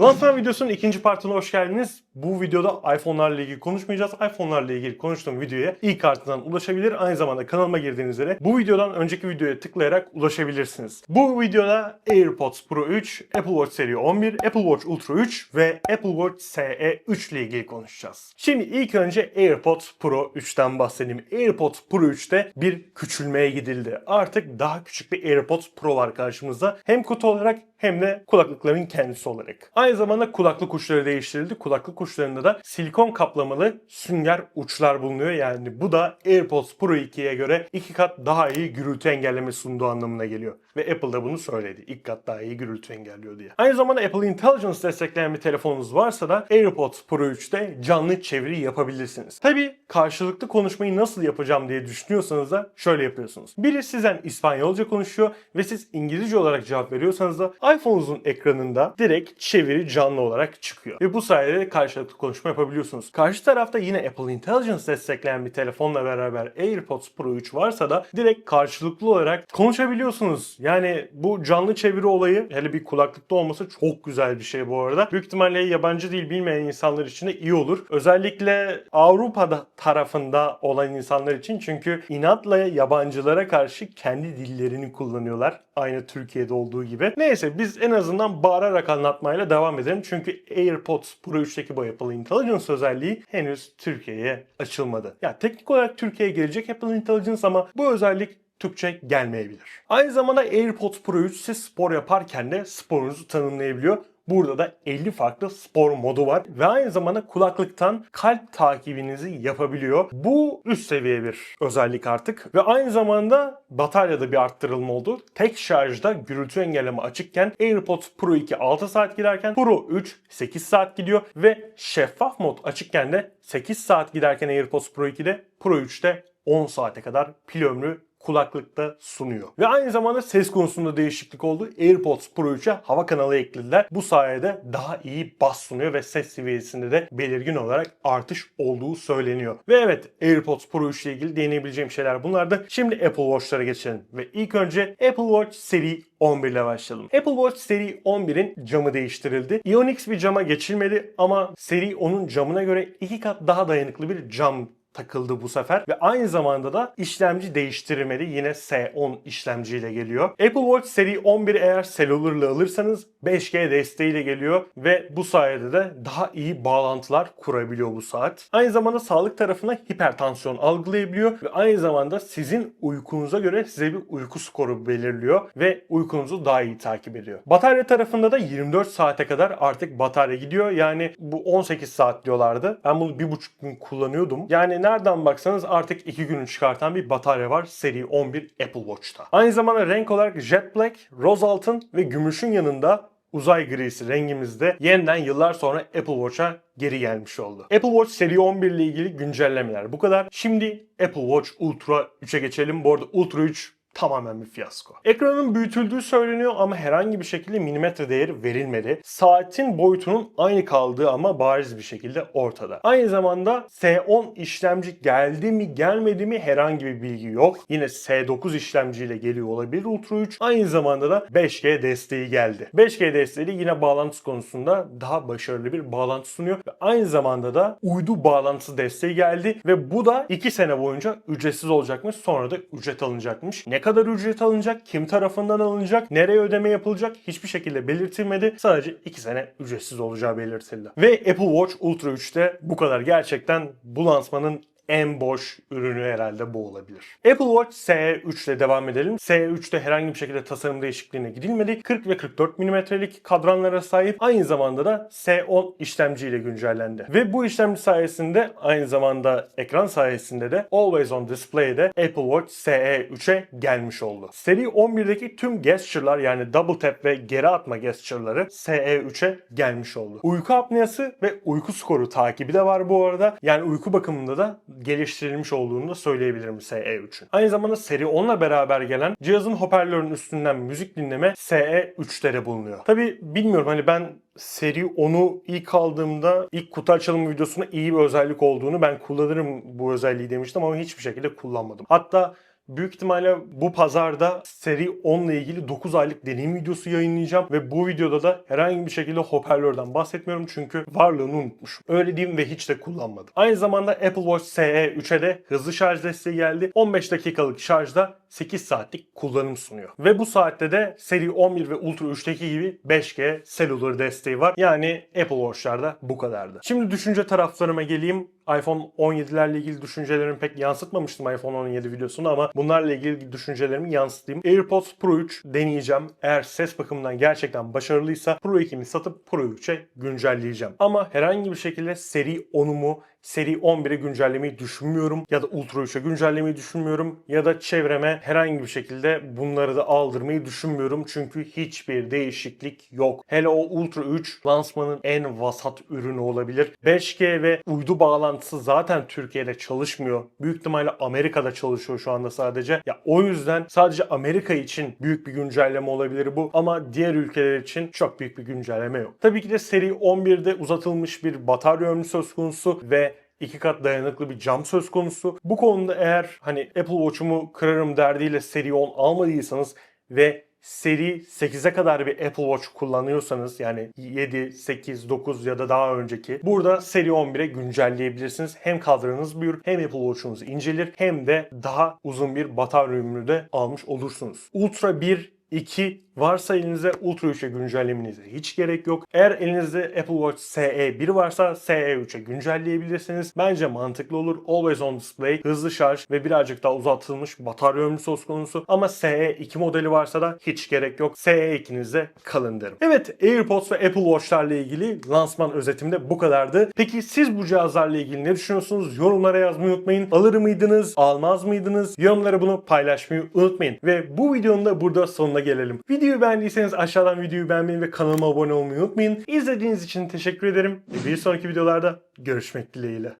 Lansman videosunun ikinci partına hoş geldiniz. Bu videoda iPhone'larla ilgili konuşmayacağız. iPhone'larla ilgili konuştuğum videoya ilk kartından ulaşabilir. Aynı zamanda kanalıma girdiğiniz üzere bu videodan önceki videoya tıklayarak ulaşabilirsiniz. Bu videoda AirPods Pro 3, Apple Watch seri 11, Apple Watch Ultra 3 ve Apple Watch SE 3 ile ilgili konuşacağız. Şimdi ilk önce AirPods Pro 3'ten bahsedeyim. AirPods Pro 3'te bir küçülmeye gidildi. Artık daha küçük bir AirPods Pro var karşımızda. Hem kutu olarak hem de kulaklıkların kendisi olarak. Aynı zamanda kulaklık uçları değiştirildi. Kulaklık uçlarında da silikon kaplamalı sünger uçlar bulunuyor. Yani bu da AirPods Pro 2'ye göre iki kat daha iyi gürültü engelleme sunduğu anlamına geliyor. Ve Apple da bunu söyledi. İlk kat daha iyi gürültü engelliyor diye. Aynı zamanda Apple Intelligence destekleyen bir telefonunuz varsa da AirPods Pro 3'te canlı çeviri yapabilirsiniz. Tabi karşılıklı konuşmayı nasıl yapacağım diye düşünüyorsanız da şöyle yapıyorsunuz. Biri sizden İspanyolca konuşuyor ve siz İngilizce olarak cevap veriyorsanız da iPhone'unuzun ekranında direkt çeviri canlı olarak çıkıyor. Ve bu sayede karşılıklı konuşma yapabiliyorsunuz. Karşı tarafta yine Apple Intelligence destekleyen bir telefonla beraber AirPods Pro 3 varsa da direkt karşılıklı olarak konuşabiliyorsunuz. Yani bu canlı çeviri olayı hele bir kulaklıkta olması çok güzel bir şey bu arada. Büyük ihtimalle yabancı dil bilmeyen insanlar için de iyi olur. Özellikle Avrupa'da tarafında olan insanlar için çünkü inatla yabancılara karşı kendi dillerini kullanıyorlar. Aynı Türkiye'de olduğu gibi. Neyse biz en azından bağırarak anlatmayla devam edelim. Çünkü AirPods Pro 3'teki bu Apple Intelligence özelliği henüz Türkiye'ye açılmadı. Ya teknik olarak Türkiye'ye gelecek Apple Intelligence ama bu özellik Türkçe gelmeyebilir. Aynı zamanda AirPods Pro 3 siz spor yaparken de sporunuzu tanımlayabiliyor. Burada da 50 farklı spor modu var ve aynı zamanda kulaklıktan kalp takibinizi yapabiliyor. Bu üst seviye bir özellik artık ve aynı zamanda bataryada bir arttırılma oldu. Tek şarjda gürültü engelleme açıkken AirPods Pro 2 6 saat giderken Pro 3 8 saat gidiyor ve şeffaf mod açıkken de 8 saat giderken AirPods Pro 2'de Pro 3'te 10 saate kadar pil ömrü kulaklıkta sunuyor. Ve aynı zamanda ses konusunda değişiklik oldu. AirPods Pro 3'e hava kanalı eklediler. Bu sayede daha iyi bas sunuyor ve ses seviyesinde de belirgin olarak artış olduğu söyleniyor. Ve evet AirPods Pro 3 ile ilgili değinebileceğim şeyler bunlardı. Şimdi Apple Watch'lara geçelim. Ve ilk önce Apple Watch seri 11 ile başlayalım. Apple Watch seri 11'in camı değiştirildi. Ionix bir cama geçilmedi ama seri 10'un camına göre iki kat daha dayanıklı bir cam takıldı bu sefer ve aynı zamanda da işlemci değiştirilmedi. Yine S10 işlemciyle geliyor. Apple Watch seri 11 eğer cellular'la alırsanız 5G desteğiyle geliyor ve bu sayede de daha iyi bağlantılar kurabiliyor bu saat. Aynı zamanda sağlık tarafına hipertansiyon algılayabiliyor ve aynı zamanda sizin uykunuza göre size bir uyku skoru belirliyor ve uykunuzu daha iyi takip ediyor. Batarya tarafında da 24 saate kadar artık batarya gidiyor. Yani bu 18 saat diyorlardı. Ben bunu bir buçuk gün kullanıyordum. Yani nereden baksanız artık 2 günü çıkartan bir batarya var seri 11 Apple Watch'ta. Aynı zamanda renk olarak Jet Black, Roz Altın ve Gümüş'ün yanında uzay grisi rengimizde yeniden yıllar sonra Apple Watch'a geri gelmiş oldu. Apple Watch seri 11 ile ilgili güncellemeler bu kadar. Şimdi Apple Watch Ultra 3'e geçelim. Bu arada Ultra 3 tamamen bir fiyasko. Ekranın büyütüldüğü söyleniyor ama herhangi bir şekilde milimetre değeri verilmedi. Saatin boyutunun aynı kaldığı ama bariz bir şekilde ortada. Aynı zamanda S10 işlemci geldi mi gelmedi mi herhangi bir bilgi yok. Yine S9 işlemciyle geliyor olabilir Ultra 3. Aynı zamanda da 5G desteği geldi. 5G desteği yine bağlantı konusunda daha başarılı bir bağlantı sunuyor ve aynı zamanda da uydu bağlantısı desteği geldi ve bu da 2 sene boyunca ücretsiz olacakmış. Sonra da ücret alınacakmış. Ne kadar ücret alınacak, kim tarafından alınacak, nereye ödeme yapılacak hiçbir şekilde belirtilmedi. Sadece 2 sene ücretsiz olacağı belirtildi. Ve Apple Watch Ultra 3'te bu kadar gerçekten bu lansmanın en boş ürünü herhalde bu olabilir. Apple Watch SE3 ile devam edelim. SE3'te herhangi bir şekilde tasarım değişikliğine gidilmedi. 40 ve 44 mm'lik kadranlara sahip. Aynı zamanda da S10 işlemciyle güncellendi. Ve bu işlemci sayesinde aynı zamanda ekran sayesinde de Always On Display'de Apple Watch SE3'e gelmiş oldu. Seri 11'deki tüm gesture'lar yani double tap ve geri atma gesture'ları SE3'e gelmiş oldu. Uyku apneası ve uyku skoru takibi de var bu arada. Yani uyku bakımında da geliştirilmiş olduğunu da söyleyebilirim SE3'ün. Aynı zamanda seri 10'la beraber gelen cihazın hoparlörün üstünden müzik dinleme SE3'lere bulunuyor. Tabi bilmiyorum hani ben seri 10'u ilk aldığımda ilk kutu açılımı videosunda iyi bir özellik olduğunu ben kullanırım bu özelliği demiştim ama hiçbir şekilde kullanmadım. Hatta Büyük ihtimalle bu pazarda seri 10 ile ilgili 9 aylık deneyim videosu yayınlayacağım ve bu videoda da herhangi bir şekilde hoparlörden bahsetmiyorum çünkü varlığını unutmuşum. Öyle diyeyim ve hiç de kullanmadım. Aynı zamanda Apple Watch SE 3'e de hızlı şarj desteği geldi. 15 dakikalık şarjda 8 saatlik kullanım sunuyor. Ve bu saatte de seri 11 ve Ultra 3'teki gibi 5G cellular desteği var. Yani Apple Watch'larda bu kadardı. Şimdi düşünce taraflarıma geleyim iPhone 17'lerle ilgili düşüncelerimi pek yansıtmamıştım iPhone 17 videosunda ama bunlarla ilgili düşüncelerimi yansıtayım. AirPods Pro 3 deneyeceğim. Eğer ses bakımından gerçekten başarılıysa Pro 2'mi satıp Pro 3'e güncelleyeceğim. Ama herhangi bir şekilde seri 10'umu seri 11'e güncellemeyi düşünmüyorum ya da Ultra 3'e güncellemeyi düşünmüyorum ya da çevreme herhangi bir şekilde bunları da aldırmayı düşünmüyorum çünkü hiçbir değişiklik yok. Hele o Ultra 3 lansmanın en vasat ürünü olabilir. 5G ve uydu bağlantısı zaten Türkiye'de çalışmıyor. Büyük ihtimalle Amerika'da çalışıyor şu anda sadece. Ya o yüzden sadece Amerika için büyük bir güncelleme olabilir bu ama diğer ülkeler için çok büyük bir güncelleme yok. Tabii ki de seri 11'de uzatılmış bir batarya ömrü söz konusu ve iki kat dayanıklı bir cam söz konusu. Bu konuda eğer hani Apple Watch'umu kırarım derdiyle seri 10 almadıysanız ve seri 8'e kadar bir Apple Watch kullanıyorsanız yani 7, 8, 9 ya da daha önceki burada seri 11'e güncelleyebilirsiniz. Hem kadranız büyür hem Apple Watch'unuz incelir hem de daha uzun bir batarya ömrü de almış olursunuz. Ultra 1 2 varsa elinizde Ultra 3'e güncellemenize hiç gerek yok. Eğer elinizde Apple Watch SE 1 varsa SE 3'e güncelleyebilirsiniz. Bence mantıklı olur. Always on display, hızlı şarj ve birazcık daha uzatılmış batarya ömrü söz konusu. Ama SE 2 modeli varsa da hiç gerek yok. SE 2'nizde kalın derim. Evet AirPods ve Apple Watch'larla ilgili lansman özetimde bu kadardı. Peki siz bu cihazlarla ilgili ne düşünüyorsunuz? Yorumlara yazmayı unutmayın. Alır mıydınız? Almaz mıydınız? Yorumlara bunu paylaşmayı unutmayın. Ve bu videonun da burada sonuna gelelim. Videoyu beğendiyseniz aşağıdan videoyu beğenmeyi ve kanalıma abone olmayı unutmayın. İzlediğiniz için teşekkür ederim. Bir sonraki videolarda görüşmek dileğiyle.